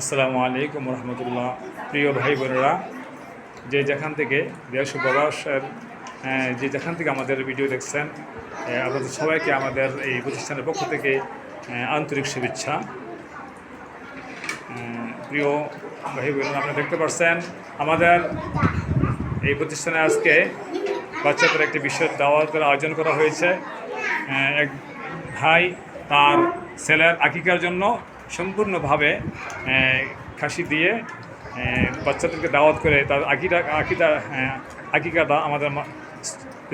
আসসালামু আলাইকুম রহমতুল্লাহ। প্রিয় ভাই বোনেরা, যে যেখান থেকে দেশ প্রবাসের যে যেখান থেকে আমাদের ভিডিও দেখছেন আপনাদের সবাইকে আমাদের এই প্রতিষ্ঠানের পক্ষ থেকে আন্তরিক শুভেচ্ছা। প্রিয় ভাই বোনেরা, আপনারা দেখতে পাচ্ছেন আমাদের এই প্রতিষ্ঠানে আজকে বাচ্চাদের একটি বিশেষ দাওয়াতের আয়োজন করা হয়েছে। এক ভাই তার ছেলের আকিকার জন্য সম্পূর্ণভাবে খাসি দিয়ে বাচ্চাদেরকে দাওয়াত করে তার আকিটা আকিটা আকিকাটা আমাদের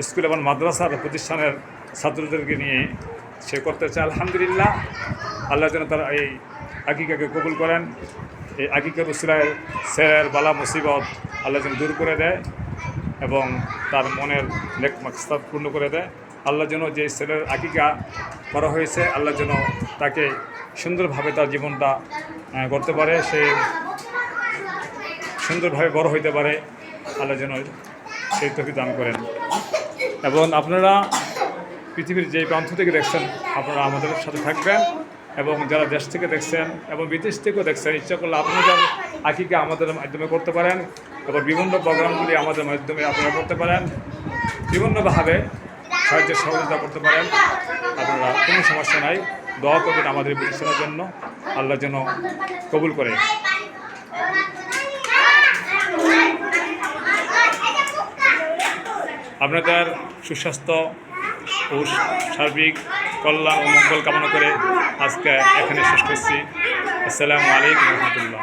স্কুল এবং মাদ্রাসার প্রতিষ্ঠানের ছাত্রদেরকে নিয়ে সে করতে চায় আলহামদুলিল্লাহ, আল্লাহ যেন তারা এই আকিকাকে কবুল করেন। এই আকিকার উসিলায় ছেলের বালা, মুসিবত আল্লাহ যেন দূর করে দেয় এবং তার মনের লেখ পূর্ণ করে দেয়। আল্লাহ যেন যে ছেলের আকিকা করা হয়েছে, আল্লাহ যেন তাকে সুন্দরভাবে তার জীবনটা করতে পারে, সে সুন্দরভাবে বড় হইতে পারে, আল্লাহ যেন সেই তফি দান করেন। এবং আপনারা পৃথিবীর যে প্রান্ত থেকে দেখছেন, আপনারা আমাদের সাথে থাকবেন এবং যারা দেশ থেকে দেখছেন এবং বিদেশ থেকেও দেখছেন, ইচ্ছা করলে আপনাদের আকিকা আমাদের মাধ্যমে করতে পারেন এবং বিভিন্ন প্রোগ্রামগুলি আমাদের মাধ্যমে আপনারা করতে পারেন। বিভিন্নভাবে সাহায্য সহযোগিতা করতে পারেন। আপনারা কোনো সমস্যা নাই। দোয়া করবেন আমাদের প্রতিষ্ঠানের জন্য। আল্লাহ যেন কবুল করে। আপনাদের সুস্বাস্থ্য ও সার্বিক কল্যাণ ও মঙ্গল কামনা করে আজকে এখানে শেষ করছি। আসসালামু আলাইকুম রহমতুল্লাহ।